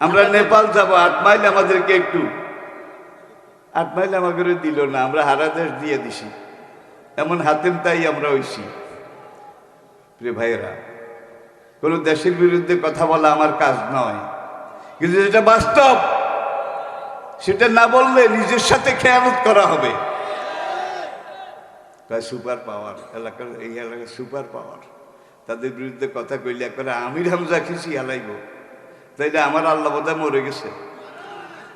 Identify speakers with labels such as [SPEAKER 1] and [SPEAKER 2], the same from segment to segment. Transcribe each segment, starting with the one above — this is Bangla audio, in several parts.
[SPEAKER 1] আমরা নেপাল যাব, আট মাইল আমাদেরকে একটু। আট মাইল আমাকে দিল না, আমরা হারা দেশ দিয়ে দিছি। এমন হাতেম তাই আমরা হইছি। প্রিয় ভাইয়েরা, কোনো দেশের বিরুদ্ধে কথা বলা আমার কাজ নয়। কিন্তু যেটা বাস্তব, সেটা না বললে নিজের সাথে খেয়ানত করা হবে। সুপার পাওয়ার, এলাকার এই এলাকার সুপার পাওয়ার। তাদের বিরুদ্ধে কথা কইলে একবারে আমির হামজা খিসি হালাইব। তাইলে আমার আল্লাহ বোধহয় মরে গেছে।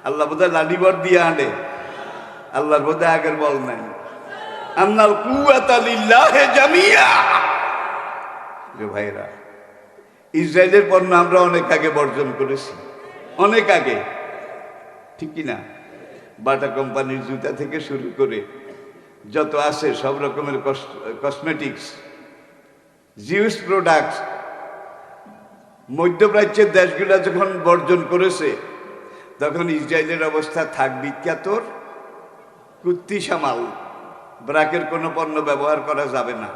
[SPEAKER 1] আল্লাহ বোধহয় লাডিবর দিয়ে আনে। আল্লাহর বোধহয় আগের বল নাই। আন্নাল কুয়াত লিল্লাহে জামিয়া যে ভাইরা ইসরায়েলের পণ্য আমরা অনেক আগে বর্জন করেছি। অনেক আগে। ঠিক কি না বাটা কোম্পানির জুতা থেকে শুরু করে যত আছে সব রকমের কসমেটিক্স জিউস প্রোডাক্টস মধ্যপ্রাচ্যের দেশগুলো যখন বর্জন করেছে, তখন ইসরায়েলের অবস্থা থাক বিখ্যাতর কুত্তি সামাল। ব্রাকের কোনো পণ্য ব্যবহার করা যাবে না।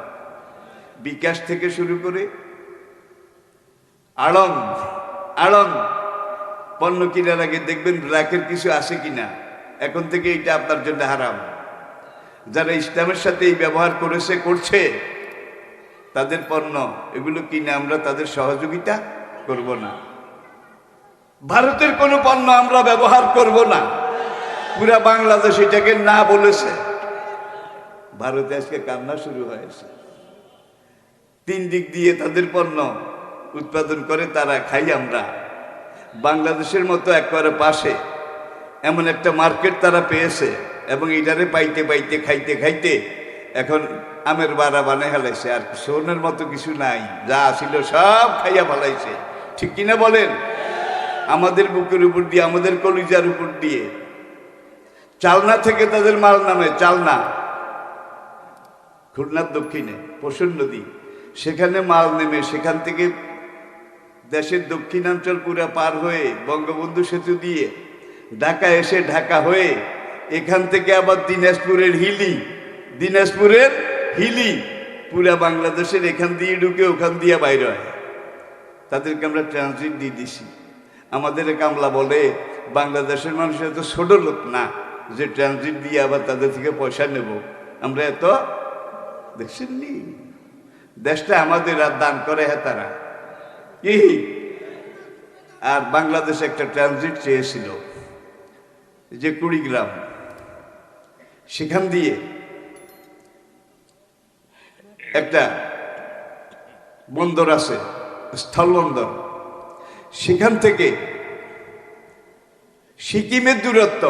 [SPEAKER 1] বিকাশ থেকে শুরু করে আড়ং আড়ং, পণ্য কেনার আগে দেখবেন ব্ল্যাকের কিছু আছে কিনা। এখন থেকে এটা আপনার জন্য হারাম। যারা ইসলামের সাথে এই ব্যবহার করেছে, করছে, তাদের পণ্য, এগুলো কিনে আমরা তাদের সহযোগিতা করব না। ভারতের কোনো পণ্য আমরা ব্যবহার করব না। পুরা বাংলাদেশ এটাকে না বলেছে। ভারতে আজকে কান্না শুরু হয়েছে। তিন দিক দিয়ে তাদের পণ্য উৎপাদন করে তারা খাই আমরা। বাংলাদেশের মতো একবারে পাশে এমন একটা মার্কেট তারা পেয়েছে এবং এটারে পাইতে পাইতে, খাইতে খাইতে এখন আমের বাড়া বানে হেলাইছে আর সোনের মতো কিছু নাই, যা ছিল সব খাইয়া ফেলাইছে। ঠিক কিনা বলেন? আমাদের বুকের উপর দিয়ে, আমাদের কলিজার উপর দিয়ে। চালনা থেকে তাদের মাল নামে, চালনা। খুলনার দক্ষিণে, পশুর নদী। সেখানে মাল নেমে, সেখান থেকে দেশের দক্ষিণাঞ্চল পুরা পার হয়ে, বঙ্গবন্ধু সেতু দিয়ে ঢাকা এসে ঢাকা হয়ে, এখান থেকে আবার দিনাজপুরের হিলি। দিনাজপুরের হিলি, পুরা বাংলাদেশের এখান দিয়ে ঢুকে ওখান দিয়ে বাইরে হয়। তাদেরকে আমরা ট্রানজিট দিয়ে দিছি। আমাদের কামলা বলে, বাংলাদেশের মানুষ এত ছোট লোক না যে ট্রানজিট দিয়ে আবার তাদের থেকে পয়সা নেব। আমরা এত দেখছেননি দেশটা আমাদের আর দান করে হ্যাঁ তারা। কি? আর বাংলাদেশ একটা ট্রানজিট চেয়েছিল, যে কুড়িগ্রাম। সেখান দিয়ে একটা বন্দর আছে স্থলবন্দর সেখান থেকে সিকিমের দূরত্ব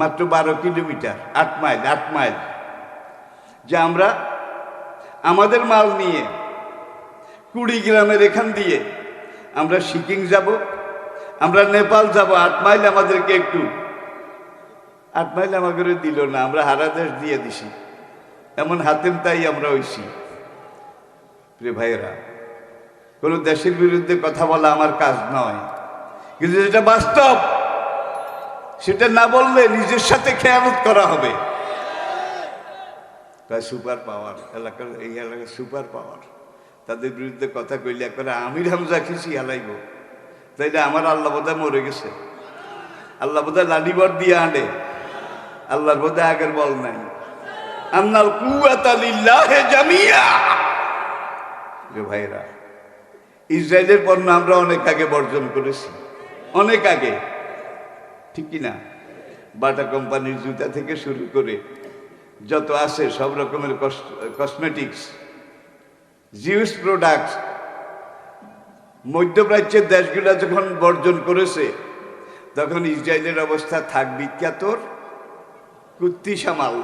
[SPEAKER 1] মাত্র বারো কিলোমিটার, আট মাইল আট মাইল। যে আমরা আমাদের মাল নিয়ে কুড়ি গ্রামের এখান দিয়ে আমরা সিকিম যাব, আমরা নেপাল যাব। আট মাইল আমাদেরকে একটু, আট মাইল আমাকে দিল না, আমরা হারা দেশ দিয়ে দিছি। এমন হাতেম তাই আমরা হইছি। প্রিয় ভাইয়েরা, কোনো দেশের বিরুদ্ধে কথা বলা আমার কাজ নয়। কিন্তু যেটা বাস্তব, সেটা না বললে নিজের সাথে খেয়ানত করা হবে। সুপার পাওয়ার, এলাকার এই এলাকার সুপার পাওয়ার। তাদের বিরুদ্ধে কথা কইলে একবারে আমির হামজা খিসি হালাইব। তাইলে আমার আল্লাহ বোধহয় মরে গেছে। আল্লাহ বোধহয় লাডিবর দিয়ে আনে। আল্লাহর বোধহয় আগের বল নাই। আন্নাল কুয়াত লিল্লাহে জামিয়া যে ভাইরা ইসরায়েলের পণ্য আমরা অনেক আগে বর্জন করেছি। অনেক আগে। ঠিক না বাটা কোম্পানির জুতা থেকে শুরু করে যত আছে সব রকমের কসমেটিক্স জিউস প্রোডাক্টস মধ্যপ্রাচ্যের দেশগুলো যখন বর্জন করেছে, তখন ইসরায়েলের অবস্থা থাক বিখ্যাতর কুত্তি সামাল।